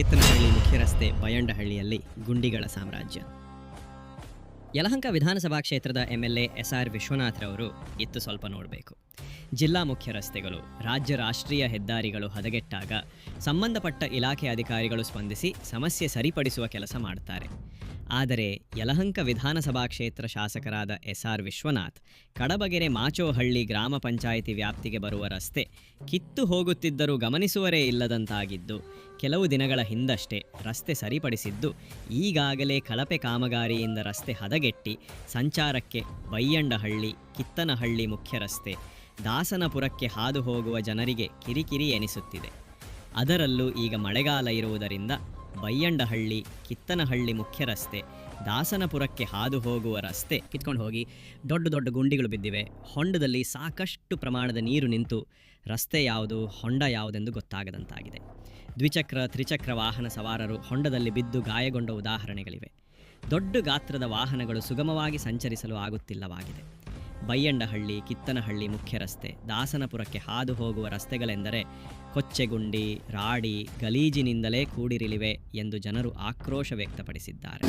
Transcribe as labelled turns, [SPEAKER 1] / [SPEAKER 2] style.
[SPEAKER 1] ಕಿತ್ತನಹಳ್ಳಿ ಮುಖ್ಯ ರಸ್ತೆ ಬಯಂಡಹಳ್ಳಿಯಲ್ಲಿ ಗುಂಡಿಗಳ ಸಾಮ್ರಾಜ್ಯ. ಯಲಹಂಕ ವಿಧಾನಸಭಾ ಕ್ಷೇತ್ರದ ಎಂಎಲ್ಎ ಎ ಎಸ್ ಆರ್ ವಿಶ್ವನಾಥ್ರವರು ಇತ್ತು ಸ್ವಲ್ಪ ನೋಡಬೇಕು. ಜಿಲ್ಲಾ ಮುಖ್ಯ ರಸ್ತೆಗಳು, ರಾಜ್ಯ ರಾಷ್ಟ್ರೀಯ ಹೆದ್ದಾರಿಗಳು ಹದಗೆಟ್ಟಾಗ ಸಂಬಂಧಪಟ್ಟ ಇಲಾಖೆ ಅಧಿಕಾರಿಗಳು ಸ್ಪಂದಿಸಿ ಸಮಸ್ಯೆ ಸರಿಪಡಿಸುವ ಕೆಲಸ ಮಾಡ್ತಾರೆ. ಆದರೆ ಯಲಹಂಕ ವಿಧಾನಸಭಾ ಕ್ಷೇತ್ರ ಶಾಸಕರಾದ ಎಸ್ ಆರ್ ವಿಶ್ವನಾಥ್, ಕಡಬಗೆರೆ ಮಾಚೋಹಳ್ಳಿ ಗ್ರಾಮ ಪಂಚಾಯಿತಿ ವ್ಯಾಪ್ತಿಗೆ ಬರುವ ರಸ್ತೆ ಕಿತ್ತು ಹೋಗುತ್ತಿದ್ದರೂ ಗಮನಿಸುವರೇ ಇಲ್ಲದಂತಾಗಿದ್ದು, ಕೆಲವು ದಿನಗಳ ಹಿಂದಷ್ಟೇ ರಸ್ತೆ ಸರಿಪಡಿಸಿದ್ದು ಈಗಾಗಲೇ ಕಳಪೆ ಕಾಮಗಾರಿಯಿಂದ ರಸ್ತೆ ಹದಗೆಟ್ಟಿ, ಸಂಚಾರಕ್ಕೆ ಬೈಯಂಡಹಳ್ಳಿ, ಕಿತ್ತನಹಳ್ಳಿ ಮುಖ್ಯ ರಸ್ತೆ ದಾಸನಪುರಕ್ಕೆ ಹಾದು ಹೋಗುವ ಜನರಿಗೆ ಕಿರಿಕಿರಿ ಎನಿಸುತ್ತಿದೆ. ಅದರಲ್ಲೂ ಈಗ ಮಳೆಗಾಲ ಇರುವುದರಿಂದ ಬೈಯಂಡಹಳ್ಳಿ, ಕಿತ್ತನಹಳ್ಳಿ ಮುಖ್ಯ ರಸ್ತೆ, ದಾಸನಪುರಕ್ಕೆ ಹಾದು ಹೋಗುವ ರಸ್ತೆ ಕಿತ್ಕೊಂಡು ಹೋಗಿ ದೊಡ್ಡ ದೊಡ್ಡ ಗುಂಡಿಗಳು ಬಿದ್ದಿವೆ. ಹೊಂಡದಲ್ಲಿ ಸಾಕಷ್ಟು ಪ್ರಮಾಣದ ನೀರು ನಿಂತು ರಸ್ತೆ ಯಾವುದು, ಹೊಂಡ ಯಾವುದೆಂದು ಗೊತ್ತಾಗದಂತಾಗಿದೆ. ದ್ವಿಚಕ್ರ, ತ್ರಿಚಕ್ರ ವಾಹನ ಸವಾರರು ಹೊಂಡದಲ್ಲಿ ಬಿದ್ದು ಗಾಯಗೊಂಡ ಉದಾಹರಣೆಗಳಿವೆ. ದೊಡ್ಡ ಗಾತ್ರದ ವಾಹನಗಳು ಸುಗಮವಾಗಿ ಸಂಚರಿಸಲು ಆಗುತ್ತಿಲ್ಲವಾಗಿದೆ. ಬೈಯಂಡಹಳ್ಳಿ, ಕಿತ್ತನಹಳ್ಳಿ ಮುಖ್ಯ ರಸ್ತೆ. ದಾಸನಪುರಕ್ಕೆ ಹಾದು ಹೋಗುವ ರಸ್ತೆಗಳೆಂದರೆ ಕೊಚ್ಚೆಗುಂಡಿ, ರಾಡಿ, ಗಲೀಜಿನಿಂದಲೇ ಕೂಡಿರಲಿವೆ ಎಂದು ಜನರು ಆಕ್ರೋಶ ವ್ಯಕ್ತಪಡಿಸಿದ್ದಾರೆ.